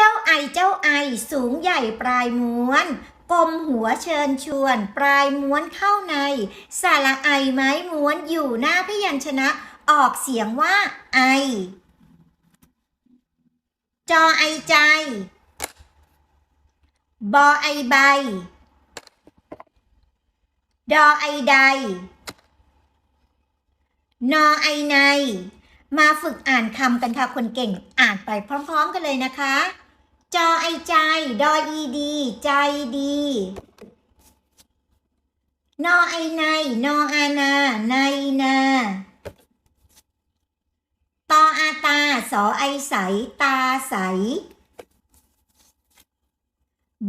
เจ้าไอเจ้าไอสูงใหญ่ปลายม้วนกลมหัวเชิญชวน ปลายม้วนเข้าในสระไอไม้ม้วนอยู่หน้าพยัญชนะ ออกเสียงว่า ไอ จอไอใจ บอไอใบ ดอไอใด นอไอใน มาฝึกอ่านคำกันค่ะคนเก่ง อ่านไปพร้อม ๆ กันเลยนะคะ จอไอใจ ดออีดี ใจดี นอไอใน นออานาในนา ตออาตา สอไอใส ตาใส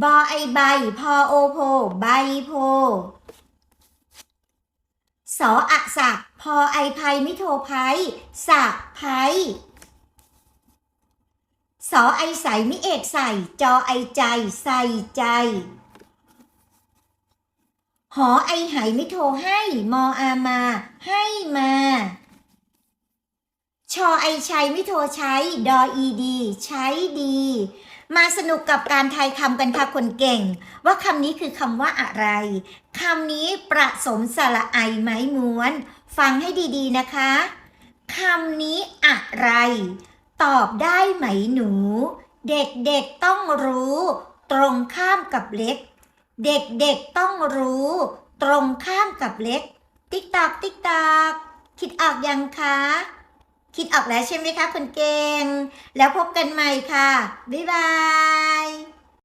บอไอใบ พอโอโพ ใบโพ สออะสัก พอไอภัยมิโทภัยสักภัย สอไอใส่มิเอกใส่ จอไอใจใส่ใจ หอไอไหมิโทรให้ มออามา ให้มา ชอไอชัยมิโทรใช้ ดออีดี ใช้ดี มาสนุกกับการทายคำกันค่ะคนเก่ง ว่าคำนี้คือคำว่าอะไรคำนี้ประสมสระไอไม้ม้วน ฟังให้ดีๆนะคะคำนี้อะไร ตอบได้ไหมหนู เด็กๆต้องรู้ ตรงข้ามกับเล็ก เด็กๆต้องรู้ ตรงข้ามกับเล็ก ติ๊กตอกติ๊กตอกคิดออกยังคะ คิดออกแล้วใช่ไหมคะคุณเก่ง แล้วพบกันใหม่ค่ะ บ๊ายบาย